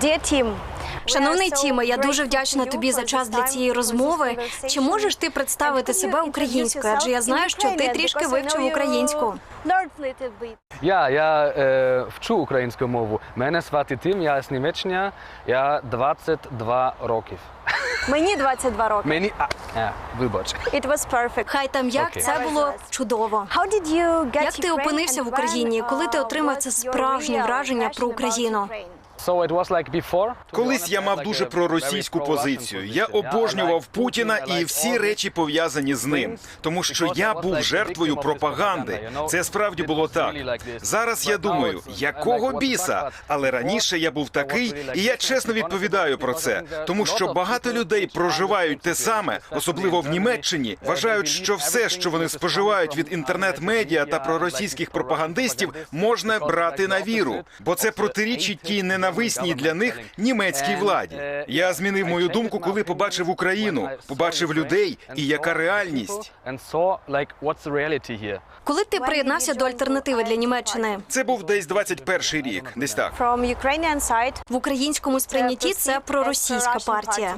Dear Tim, Шановний Тіме, я дуже вдячна тобі за час для цієї розмови. Чи можеш ти представити себе українською? Адже я знаю, що ти трішки вивчив українську. Я, я е, вчу українську мову. Мене звати Тим, я з Німеччини, я 22 років. Мені 22 роки. Мені. А, е, вибач. It was perfect. Хай там як Окей. це було чудово. How did you get Як ти опинився в Україні? Коли ти uh, отримав це справжнє враження про Україну? Колись я мав дуже проросійську позицію. Я обожнював Путіна і всі речі пов'язані з ним, тому що я був жертвою пропаганди. Це справді було так. Зараз я думаю, uh, якого біса? Але раніше я був такий, і я чесно відповідаю про це, тому що багато людей проживають те саме, особливо в Німеччині. Вважають, що все, що вони споживають від uh, інтернет-медіа та проросійських пропагандистів, можна брати на віру, бо це протирічить тій hatred ненависній для них німецькій владі. Я змінив мою думку, коли побачив Україну, побачив людей і яка реальність. Коли ти приєднався до альтернативи для Німеччини Це був десь 21 рік, десь так. В українському сприйнятті, це проросійська партія.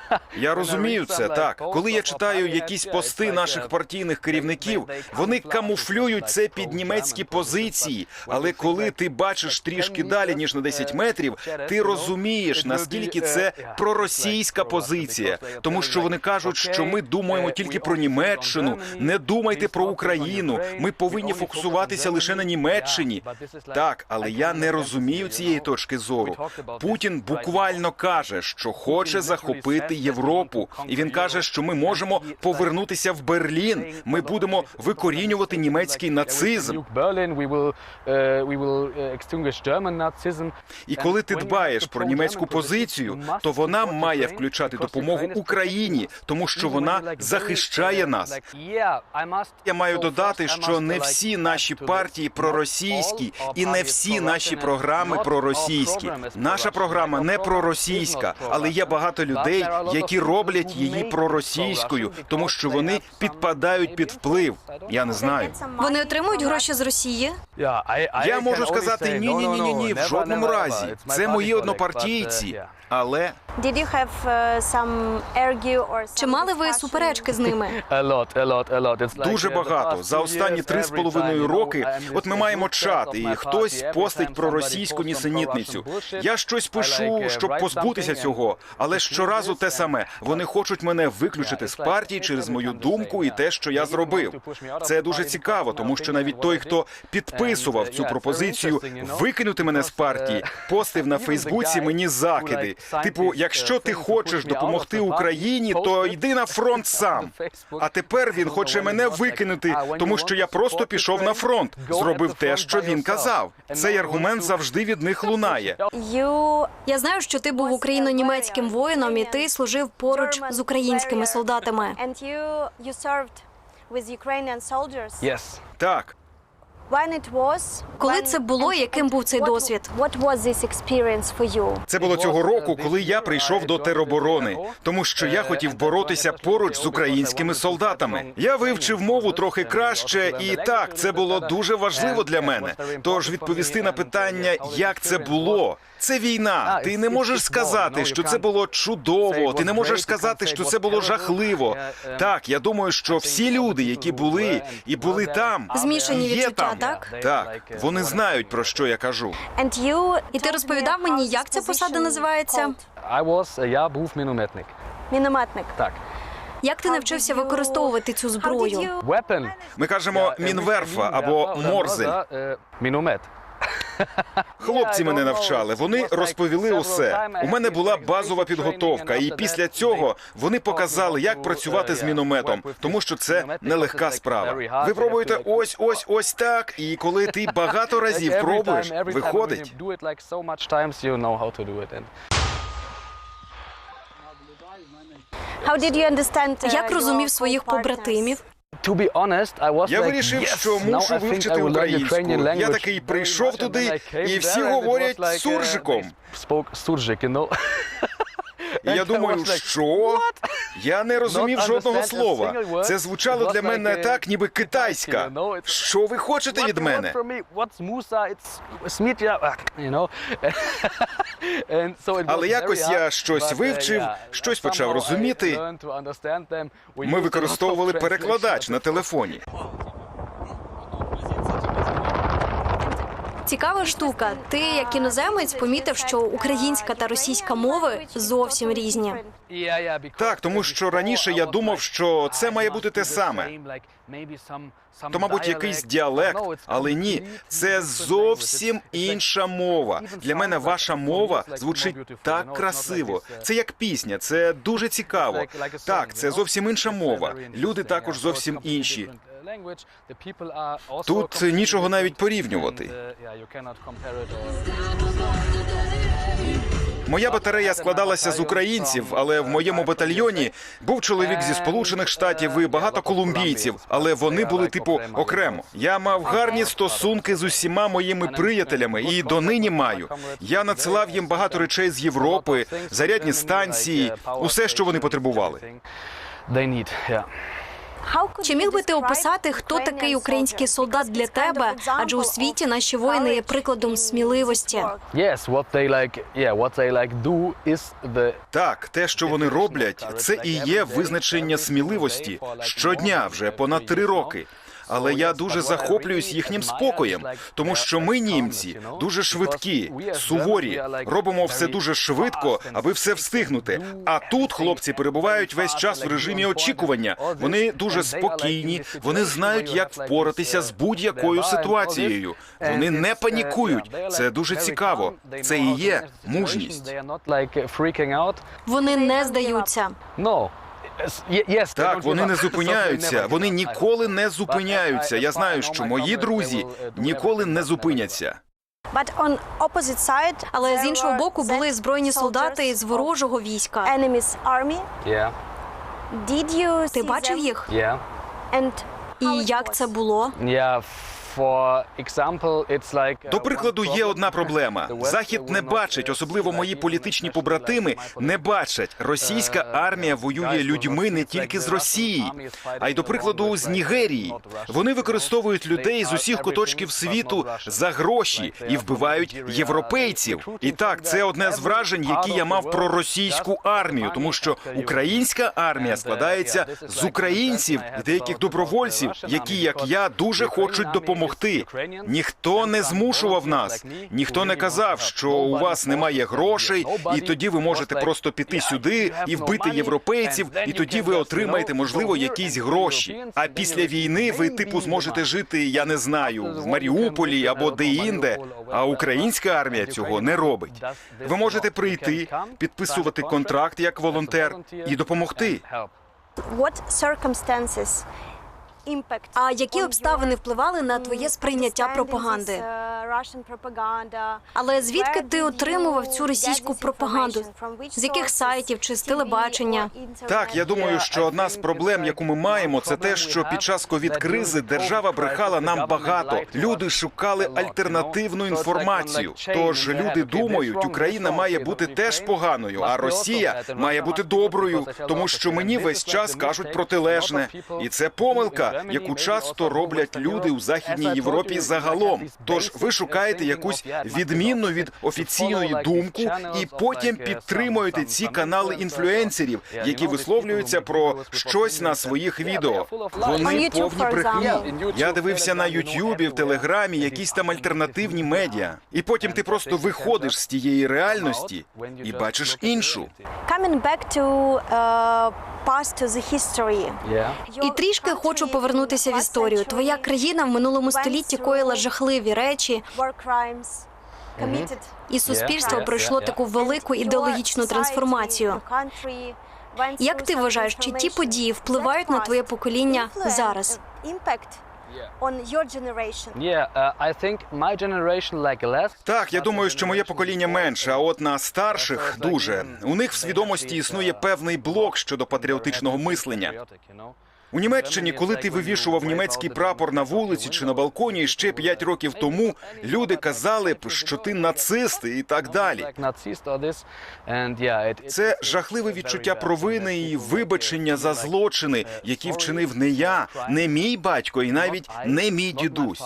Я розумію це так. Коли я читаю якісь пости наших партійних керівників, вони камуфлюють це під німецькі позиції. Але коли ти бачиш трішки далі ніж на 10 метрів, ти розумієш наскільки це проросійська позиція, тому що вони кажуть, що ми думаємо тільки про Німеччину. Не думайте про Україну. Ми повинні фокусуватися лише на Німеччині. Так, але я не розумію цієї точки зору. Путін буквально каже, що хоче захопити Європу, і він каже, що ми можемо повернутися в Берлін. Ми будемо викорінювати німецький нацизм. Uh, uh. І коли ти дбаєш про німецьку позицію, то вона має включати допомогу Україні, тому що вона захищає нас. Я маю додати, що не всі наші партії проросійські, і не всі наші програми проросійські. Наша програма не проросійська, але є багато людей, які роблять її проросійською, тому що вони підпадають під вплив. Я не знаю. Вони отримують гроші з Росії. Я можу сказати ні, ні, ні, ні, ні, в жодному разі. Це мої однопартійці. Але did you have uh, some argue or some Чи мали ви discussion? суперечки з ними? Дуже багато за останні три з половиною роки. От ми маємо чат, і хтось постить про російську нісенітницю. Я щось пишу, щоб позбутися цього, але щоразу те саме. Вони хочуть мене виключити з партії через мою думку і те, що я зробив. Це дуже цікаво, тому що навіть той, хто підписував цю пропозицію, викинути мене з партії, постив на Фейсбуці мені закиди. Типу, якщо ти хочеш допомогти Україні, то йди на фронт сам. А тепер він хоче мене викинути, тому що я просто пішов на фронт, зробив те, що він казав. Цей аргумент завжди від них лунає. Я знаю, що ти був україно-німецьким воїном, і ти служив поруч з українськими солдатами. Так, Коли це було, яким був цей досвід? What was this experience for you? це було цього року, коли я прийшов до тероборони, тому що я хотів боротися поруч з українськими солдатами. Я вивчив мову трохи краще, і так це було дуже важливо для мене. Тож відповісти на питання, як це було. Це війна. Ти не можеш сказати, що це було чудово. Ти не можеш сказати, що це було жахливо. Так, я думаю, що всі люди, які були і були там, Змішані відчуття, там. Так? Так, вони знають про що я кажу. І ти розповідав мені, як ця посада називається? called. Я був мінометник. Мінометник. Так. Як ти навчився використовувати цю зброю? Weapon. Ми кажемо мінверфа або морзель. е, Міномет. Хлопці мене навчали. Вони розповіли усе. У мене була базова підготовка, і після цього вони показали, як працювати з мінометом, тому що це нелегка справа. Ви пробуєте ось, ось, ось так. І коли ти багато разів пробуєш, виходить. Understand, uh, Як розумів своїх побратимів? Я вирішив, що мушу вивчити українську. Я такий прийшов туди, і всі говорять суржиком. І я думаю, що? Я не розумів жодного слова. Це звучало для мене так, ніби китайська. Що ви хочете від мене? Але якось я щось вивчив, щось почав розуміти. Ми використовували перекладач на телефоні. Цікава штука. Ти, як іноземець, помітив, що українська та російська мови зовсім різні. Так, тому що раніше я думав, що це має бути те саме. То, мабуть, якийсь діалект, але ні, це зовсім інша мова. Для мене ваша мова звучить так красиво. Це як пісня, це дуже цікаво. Так, це зовсім інша мова. Люди також зовсім інші. Тут нічого навіть порівнювати. Моя батарея складалася з українців, але в моєму батальйоні був чоловік зі сполучених штатів і багато колумбійців, але вони були типу окремо. Я мав гарні стосунки з усіма моїми приятелями і донині маю. Я надсилав їм багато речей з Європи, зарядні станції, усе, що вони потребували. Чи міг би ти описати, хто такий український солдат для тебе? Адже у світі наші воїни є прикладом сміливості. Так, те, що вони роблять, це і є визначення сміливості щодня вже понад три роки. Але я дуже захоплююсь їхнім спокоєм, тому що ми, німці, дуже швидкі, суворі, робимо все дуже швидко, аби все встигнути. А тут хлопці перебувають весь час в режимі очікування. Вони дуже спокійні, вони знають, як впоратися з будь-якою ситуацією. Вони не панікують. Це дуже цікаво. Це і є мужність. Вони не здаються. Так, вони не зупиняються. Вони ніколи не зупиняються. Я знаю, що мої друзі ніколи не зупиняться. Але з іншого боку були збройні солдати з ворожого війська. Ти бачив їх? І як це було? До прикладу, є одна проблема: захід не бачить, особливо мої політичні побратими не бачать. Російська армія воює людьми не тільки з Росії, а й до прикладу з Нігерії. Вони використовують людей з усіх куточків світу за гроші і вбивають європейців. І так, це одне з вражень, які я мав про російську армію, тому що українська армія складається з українців і деяких добровольців, які, як я, дуже хочуть допомогти. Ніхто не змушував нас, ніхто не казав, що у вас немає грошей, і тоді ви можете просто піти сюди і вбити європейців, і тоді ви отримаєте, можливо, якісь гроші. А після війни ви типу зможете жити, я не знаю, в Маріуполі або де-інде. А українська армія цього не робить. Ви можете прийти, підписувати контракт як волонтер і допомогти. What circumstances А які обставини впливали на твоє сприйняття пропаганди? uh, Але звідки ти отримував цю російську пропаганду? З яких сайтів чи з телебачення? Так, я думаю, що одна з проблем, яку ми маємо, це те, що під час ковід-кризи держава брехала нам багато. Люди шукали альтернативну інформацію. Тож люди думають, Україна має бути теж поганою, а Росія має бути доброю, тому що мені весь час кажуть протилежне, і це помилка, яку часто роблять люди у західній Європі загалом. Тож ви шукаєте якусь відмінну від офіційної думку, і потім підтримуєте ці канали інфлюенсерів, які висловлюються про щось на своїх відео. Вони повні брехні. Я дивився на Ютубі, в Телеграмі, якісь там альтернативні медіа. І потім ти просто виходиш з тієї реальності і бачиш іншу. Coming back to uh, І трішки хочу повернутися в історію. Твоя країна в минулому столітті коїла жахливі речі, і суспільство пройшло таку велику ідеологічну трансформацію. Як ти вважаєш, чи ті події впливають на твоє покоління зараз? Так, я думаю, що моє покоління менше, а от на старших дуже. У них в свідомості існує певний блок щодо патріотичного мислення. У Німеччині, коли ти вивішував німецький прапор на вулиці чи на балконі ще п'ять років тому, люди казали б, що ти нацист і так далі. Це жахливе відчуття провини і вибачення за злочини, які вчинив не я, не мій батько і навіть не мій дідусь.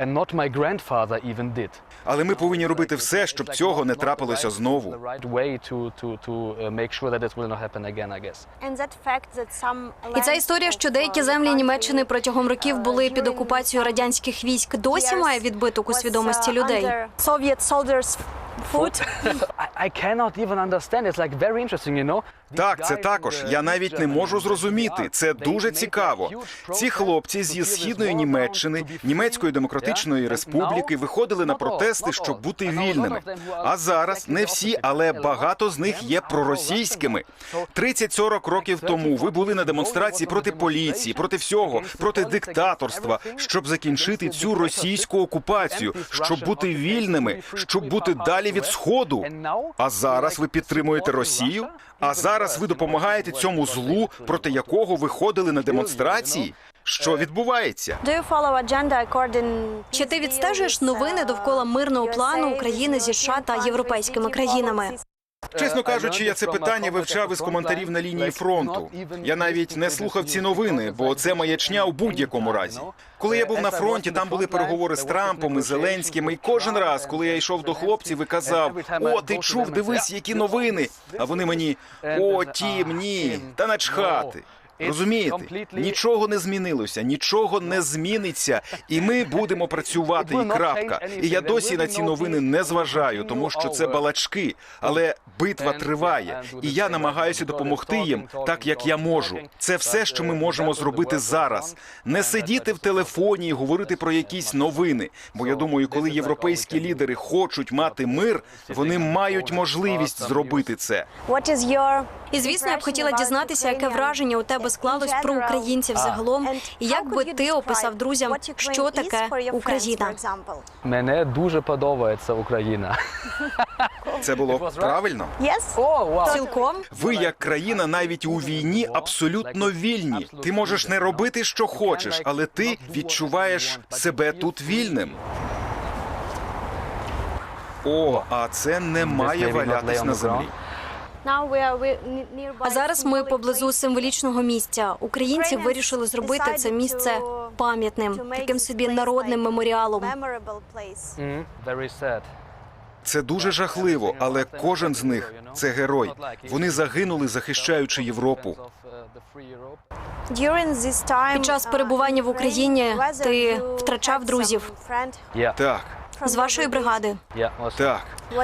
And not my grandfather even did. Але ми повинні робити все, щоб цього не трапилося знову. The right way to, to, to make sure that this will not happen again, I guess. And that fact that some І ця історія, що деякі землі Німеччини протягом років були uh, під during окупацією радянських військ, досі має відбиток у was, uh, свідомості людей. Foot. I, I cannot even understand. It's like very interesting, you know? Так, це також. Я навіть не можу зрозуміти. Це дуже цікаво. Ці хлопці зі східної Німеччини, Німецької демократичної республіки виходили на протести, щоб бути вільними. А зараз не всі, але багато з них є проросійськими. 30-40 років тому ви були на демонстрації проти поліції, проти всього, проти диктаторства, щоб закінчити цю російську окупацію, щоб бути вільними, щоб бути далі від сходу. А зараз ви підтримуєте Росію? А зараз ви допомагаєте цьому злу, проти якого ви ходили на демонстрації? Що відбувається? Do you follow agenda according Чи ти відстежуєш новини довкола мирного плану України зі США та європейськими країнами? Чесно кажучи, я це питання вивчав із коментарів на лінії фронту. Я навіть не слухав ці новини, бо це маячня у будь-якому разі. Коли я був на фронті, там були переговори з Трампом і Зеленським. І кожен раз, коли я йшов до хлопців і казав: О, ти чув, дивись, які новини. А вони мені о, тім, ні, та начхати. Розумієте, нічого не змінилося, нічого не зміниться, і ми будемо працювати. І крапка. І я досі на ці новини не зважаю, тому що це балачки. Але битва триває, і я намагаюся допомогти їм так, як я можу. Це все, що ми можемо зробити зараз. Не сидіти в телефоні і говорити про якісь новини. Бо я думаю, коли європейські лідери хочуть мати мир, вони мають можливість зробити це. І звісно, я б хотіла дізнатися, яке враження у тебе склалось про українців загалом, і як би ти описав друзям, що таке Україна. Мене дуже подобається Україна. Це було правильно. Цілком Ви, як країна, навіть у війні абсолютно вільні. Ти можеш не робити, що хочеш, але ти відчуваєш себе тут вільним. О, а це не має валятись на землі. А зараз ми поблизу символічного місця. Українці вирішили зробити це місце пам'ятним, таким собі народним меморіалом. Mhm, Це дуже жахливо, але кожен з них це герой. Вони загинули, захищаючи Європу. Під час uh, перебування в Україні ти втрачав друзів? Так, З вашої бригади. так.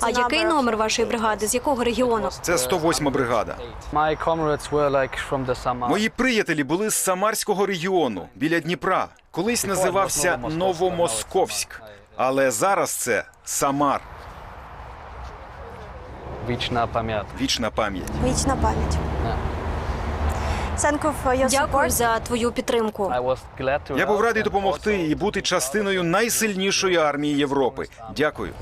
А який номер вашої бригади? З якого регіону? Це 108 бригада. Мої приятелі були з Самарського регіону біля Дніпра. Колись називався Новомосковськ, але зараз це Самар. Вічна пам'ять. Вічна пам'ять. Вічна пам'ять. Дякую за твою підтримку. Я був радий допомогти і бути частиною найсильнішої армії Європи. Дякую.